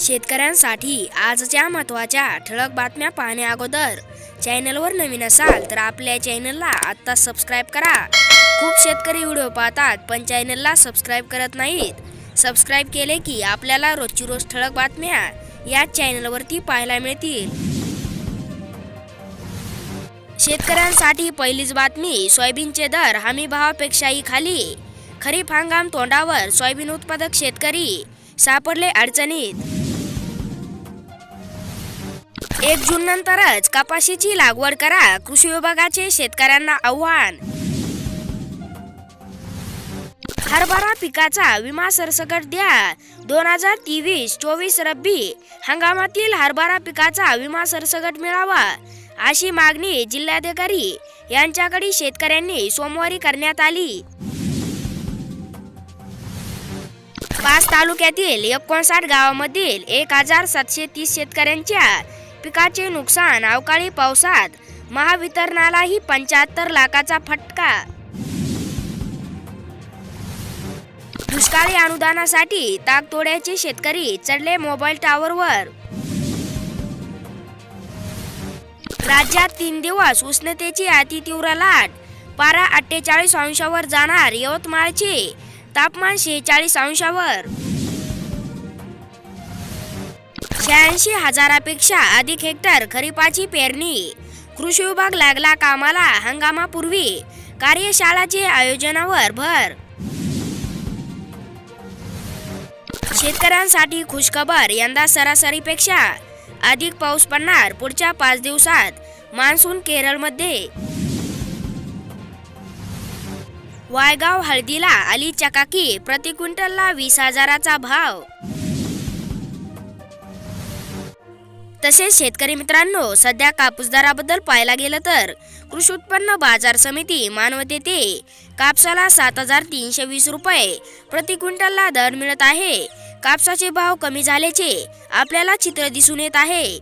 शेतकऱ्यांसाठी आजच्या महत्त्वाच्या ठळक बातम्या पाहण्या अगोदर चॅनलवर नवीन असाल तर आपल्या चॅनलला आत्ता सबस्क्राईब करा. खूप शेतकरी व्हिडिओ पाहतात पण चॅनलला सबस्क्राईब करत नाहीत. सबस्क्राईब केले की आपल्याला रोजची रोज ठळक बातम्या या चॅनलवरती पाहायला मिळतील. शेतकऱ्यांसाठी पहिलीच बातमी सोयाबीनचे दर हमी भावापेक्षाही खाली. खरीप हंगाम तोंडावर सोयाबीन उत्पादक शेतकरी सापडले अडचणीत. एक जून नंतरच कपाशीची लागवड करा कृषी विभागाचे शेतकऱ्यांना आव्हान. हरभरा पिकाचा विमा सरसकट द्या. दोन हजार तेवीस चोवीस रब्बी हंगामातील हरभरा पिकाचा विमा सरसकट मिळावा. अशी मागणी जिल्हाधिकारी यांच्याकडे शेतकऱ्यांनी सोमवारी करण्यात आली. पाच तालुक्यातील एकोणसाठ गावामधील एक हजार सातशे तीस शेतकऱ्यांच्या पिकाचे नुकसान अवकाळी पावसात महावितरणालाही पंच्याहत्तर लाखाचा फटका. दुष्काळी अनुदानासाठी ताकतोड्याचे शेतकरी चढले मोबाईल टॉवरवर. राज्यात तीन दिवस उष्णतेची अतितीव्र लाट. पारा अठ्ठेचाळीस अंशावर जाणार यवतमाळचे तापमान शेहेचाळीस अंशावर. शहाऐंशी हजारापेक्षा अधिक हेक्टर खरीपाची पेरणी. कृषी विभाग लागला कामाला हंगामापूर्वी. कार्यशाळाचे आयोजनावर भर. शेतकऱ्यांसाठी खुशखबर यंदा सरासरीपेक्षा अधिक पाऊस पडणार पुढच्या पाच दिवसात. मान्सून केरळमध्ये. वायगाव हळदीला आली चकाकी प्रति क्विंटलला वीस हजाराचा भाव. तसेच शेतकरी मित्रांनो सध्या कापूस दराबद्दल पाहायला गेलं तर कृषी उत्पन्न बाजार समिती मानवत येथे कापसाला सात हजार तीनशे वीस रुपये प्रति क्विंटलला दर मिळत आहे. कापसाचे भाव कमी झाल्याचे आपल्याला चित्र दिसून येत आहे.